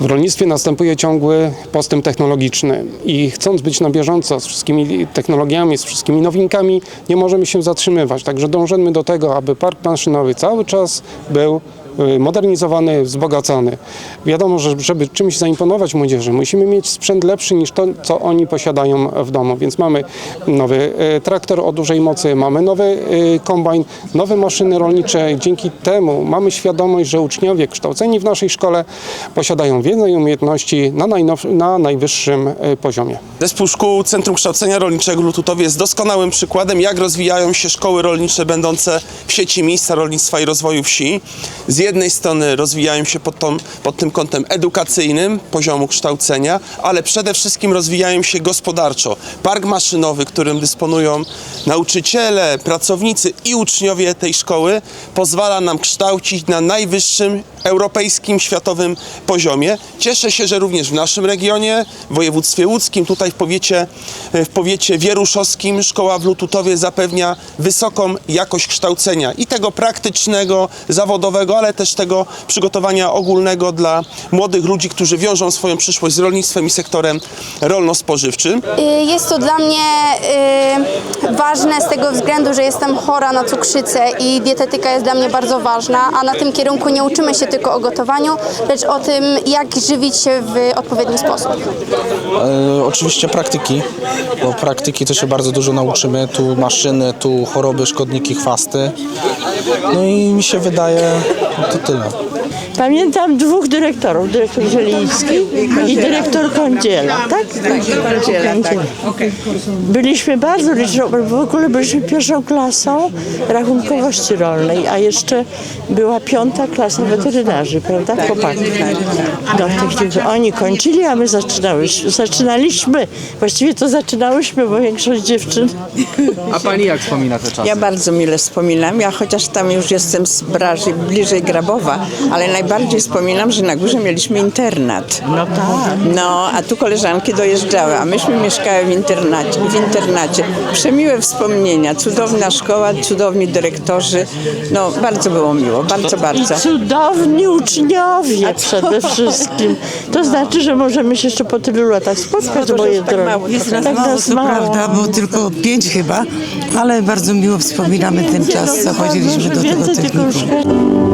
W rolnictwie następuje ciągły postęp technologiczny i chcąc być na bieżąco z wszystkimi technologiami, z wszystkimi nowinkami, nie możemy się zatrzymywać. Także dążymy do tego, aby park maszynowy cały czas był modernizowany, wzbogacany. Wiadomo, że żeby czymś zaimponować młodzieży, musimy mieć sprzęt lepszy niż to, co oni posiadają w domu. Więc mamy nowy y, traktor o dużej mocy, mamy nowy y, kombajn, nowe maszyny rolnicze. Dzięki temu mamy świadomość, że uczniowie kształceni w naszej szkole posiadają wiedzę i umiejętności na, na najwyższym y, poziomie. Zespół Szkół Centrum Kształcenia Rolniczego Lututowie jest doskonałym przykładem, jak rozwijają się szkoły rolnicze będące w sieci miejsca rolnictwa i rozwoju wsi. Z jednej strony rozwijają się pod, tą, pod tym kątem edukacyjnym poziomu kształcenia, ale przede wszystkim rozwijają się gospodarczo. Park maszynowy, którym dysponują nauczyciele, pracownicy i uczniowie tej szkoły, pozwala nam kształcić na najwyższym europejskim, światowym poziomie. Cieszę się, że również w naszym regionie, w województwie łódzkim, tutaj w powiecie, w powiecie wieruszowskim szkoła w Lututowie zapewnia wysoką jakość kształcenia i tego praktycznego, zawodowego, ale też tego przygotowania ogólnego dla młodych ludzi, którzy wiążą swoją przyszłość z rolnictwem i sektorem rolno-spożywczym. Y, Jest to dla mnie y, ważne z tego względu, że jestem chora na cukrzycę i dietetyka jest dla mnie bardzo ważna, a na tym kierunku nie uczymy się tylko o gotowaniu, lecz o tym, jak żywić się w odpowiedni sposób. E, oczywiście praktyki, bo praktyki to się bardzo dużo nauczymy. Tu maszyny, tu choroby, szkodniki, chwasty. No i mi się wydaje, to tyle. Pamiętam dwóch dyrektorów, dyrektor Zieliński i dyrektor Kądziela, tak? Kądziela, Byliśmy bardzo liczni, bo w ogóle byliśmy pierwszą klasą rachunkowości rolnej, a jeszcze była piąta klasa weterynarzy, prawda? Chłopaki. No, tak, oni kończyli, a my zaczynałyśmy. Zaczynaliśmy, właściwie to zaczynałyśmy, bo większość dziewczyn A pani jak wspomina te czasy? Ja bardzo mile wspominam, ja chociaż tam już jestem z Braży, bliżej Grabowa, ale najbardziej wspominam, że na górze mieliśmy internat. No tak. No, a tu koleżanki dojeżdżały, a myśmy mieszkały w internacie. W internacie. Przemiłe wspomnienia, cudowna szkoła, cudowni dyrektorzy. No, bardzo było miło, bardzo, bardzo. Cudowni uczniowie przede wszystkim. To znaczy, że możemy się jeszcze po tylu latach spotkać, No, moje tak drogie. mało, Jest nas Tak mało, nas to mało. prawda, bo tylko pięć chyba, ale bardzo miło wspominamy ten czas, co chodziliśmy do tego Więcej tylko technikum. już